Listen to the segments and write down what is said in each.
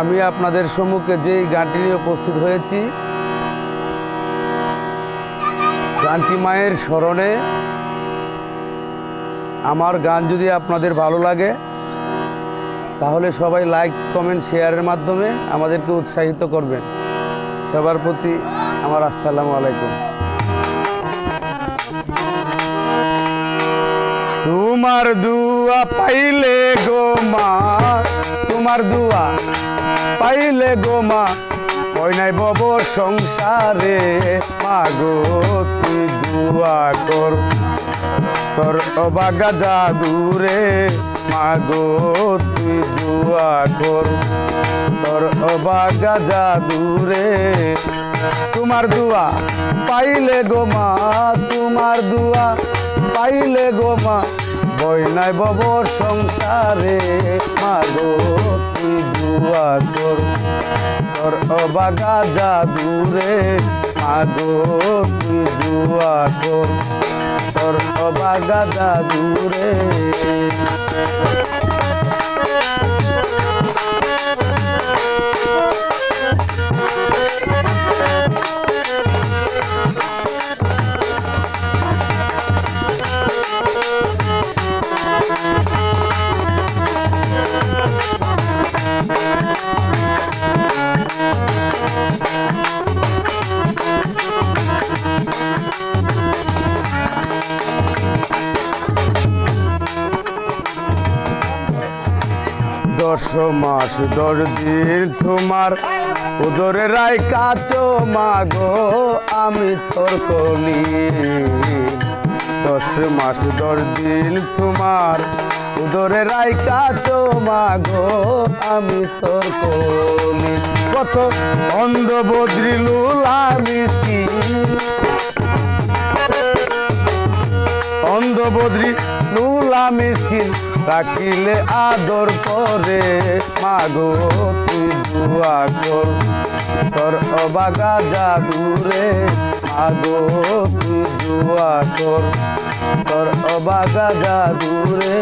আমি আপনাদের সম্মুখে যেই গানটি নিয়ে উপস্থিত হয়েছি, গানটি মায়ের স্মরণে। আমার গান যদি আপনাদের ভালো লাগে, তাহলে সবাই লাইক, কমেন্ট, শেয়ারের মাধ্যমে আমাদেরকে উৎসাহিত করবেন। সবার প্রতি আমার আসসালামু আলাইকুম। তোমার দুয়া পাইলে গো মা, তোমার দুয়া পাইলে গো মা। ওই নাই বব সংসারে, মা গো, তুই দুয়া কর। তোর অবাগা জাদুরে, মা গো, তুই দুয়া কর। তোর অবাগা জাদুরে, তোমার দুয়া পাইলে গো মা, তোমার দুয়া পাইলে গো মা, বই নাই বব সংসারে। মাগো তুই দুয়া কর তোর অবাগা জাদুরে। মাগো তুই দুয়া কর তোর অবাগা জাদুরে। দশ মাস দশ দিন তোমার উদরে রায় কাচো মাগো, আমি তোর কলি। দশ মাস দশ দিন তোমার উদরে রায় কাচো মাগো, আমি তোর কলি। কত অন্ধ বদ্রি লুলা মিষ্টি অন্ধবদ্রি নুলা মিষ্টির রাখিলে আদর করে। মাগো, তুই দুয়া কর, তোর অবাগা জাদুরে মাগো, তুই দুয়া কর, তোর অবাগা জাদুরে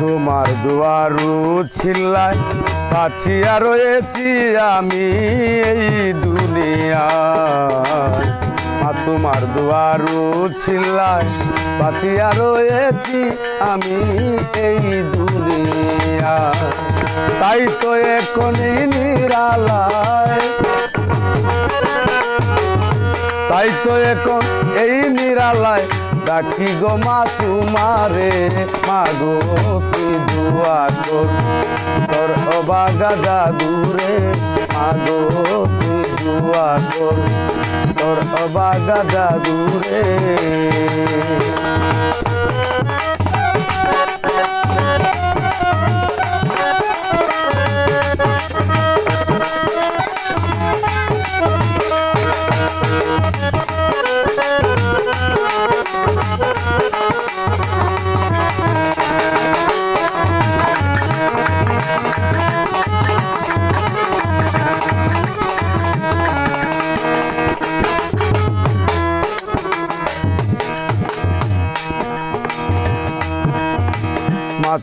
তোমার দুয়ারু ছিল্লায় পাছিয়া রয়েছি আমি এই দুনিয়ায়। মা তোমার দুয়ারু ছিল্লায় পাছিয়া রয়েছি আমি এই দুনিয়ায়। তাই তো এখনই নিরালায়। তাই তো এখন এই নিরালায়। ডাকি গো মা তোমারে, মা গো, কি দুয়া কর তোর অবাগা জাদুরে, মা গো, কি দুয়া কর তোর অবাগা জাদুরে।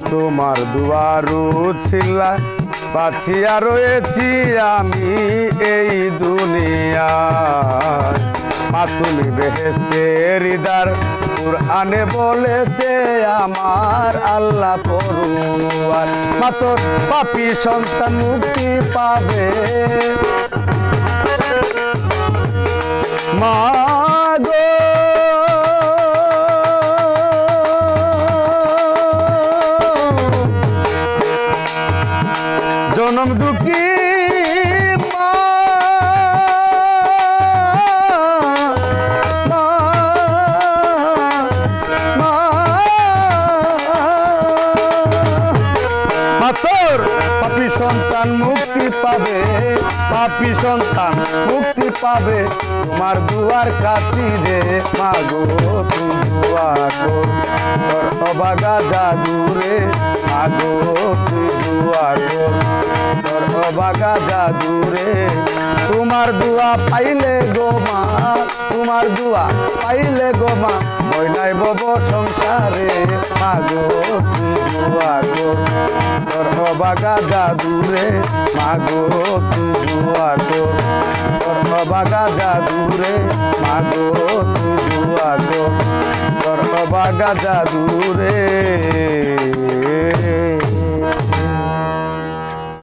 তোমার দুয়ারু ছিলা বাছিয়া রয়েছি আমি এই দুনিয়ায়। মা তুমি বেহেস্তের হৃদার কুরআনে বলেছে, আমার আল্লাহ পড়ুয়ার মা তোর পাপি সন্তান মুক্তি পাবে। মা পাবে, পাপি সন্তান মুক্তি পাবে। তোমার দুয়ার কাতিরে মাগো তোর অবাগা জাদুরে মাগো তোর অবাগা জাদুরে তোমার দুয়া পাইলে গো মা, তোমার দুয়া পাইলে গো মা। ময়নাই বব সংসারে মাগো তুই আগো। কর তোর অবাগা জাদুরে মাগো তুই আগো। কর তোর অবাগা জাদুরে মাগো তুই আগো। কর তোর অবাগা জাদুরে।